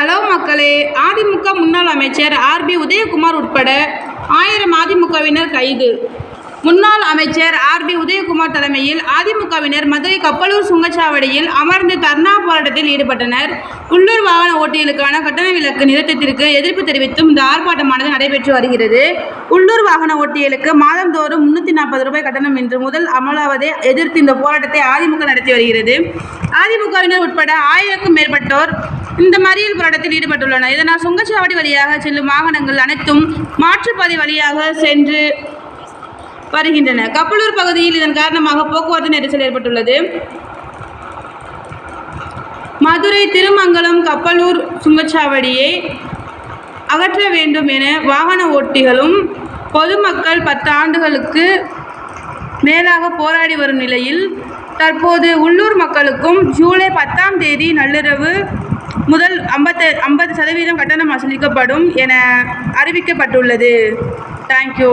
Hello மக்களே. அதிமுக முன்னாள் அமைச்சர் ஆர்பி உதயகுமார் உட்பட ஆயிரம் அதிமுகவினர் கைது. முன்னாள் அமைச்சர் ஆர்பி உதயகுமார் தலைமையில் அதிமுகவினர் மதுரை கப்பலூர் சுங்கச்சாவடியில் அமர்ந்து தர்ணா போராட்டத்தில் ஈடுபட்டனர். உள்ளூர் வாகன ஓட்டிகளுக்கான கட்டண விலக்கு நிறுத்தத்திற்கு எதிர்ப்பு தெரிவித்தும் இந்த ஆர்ப்பாட்டமானது நடைபெற்று வருகிறது. உள்ளூர் வாகன ஓட்டிகளுக்கு மாதந்தோறும் முன்னூற்றி நாற்பது ரூபாய் கட்டணம் என்று முதல் அமலாவதை எதிர்த்து இந்த போராட்டத்தை அதிமுக நடத்தி வருகிறது. அதிமுகவினர் உட்பட ஆயிரக்கும் மேற்பட்டோர் இந்த மறியல் போராட்டத்தில் ஈடுபட்டுள்ளன. இதனால் சுங்கச்சாவடி வழியாக செல்லும் வாகனங்கள் அனைத்தும் மாற்றுப்பாதை வழியாக சென்று வருகின்றன. கப்பலூர் பகுதியில் இதன் காரணமாக போக்குவரத்து நெரிசல் ஏற்பட்டுள்ளது. மதுரை திருமங்கலம் கப்பலூர் சுங்கச்சாவடியை அகற்ற வேண்டும் என வாகன ஓட்டிகளும் பொதுமக்கள் பத்து ஆண்டுகளுக்கு மேலாக போராடி வரும் நிலையில் தற்போது உள்ளூர் மக்களுக்கும் ஜூலை பத்தாம் தேதி நள்ளிரவு முதல் ஐம்பத்து ஐம்பது சதவீதம் கட்டணம் வசூலிக்கப்படும் என அறிவிக்கப்பட்டுள்ளது. தேங்க்யூ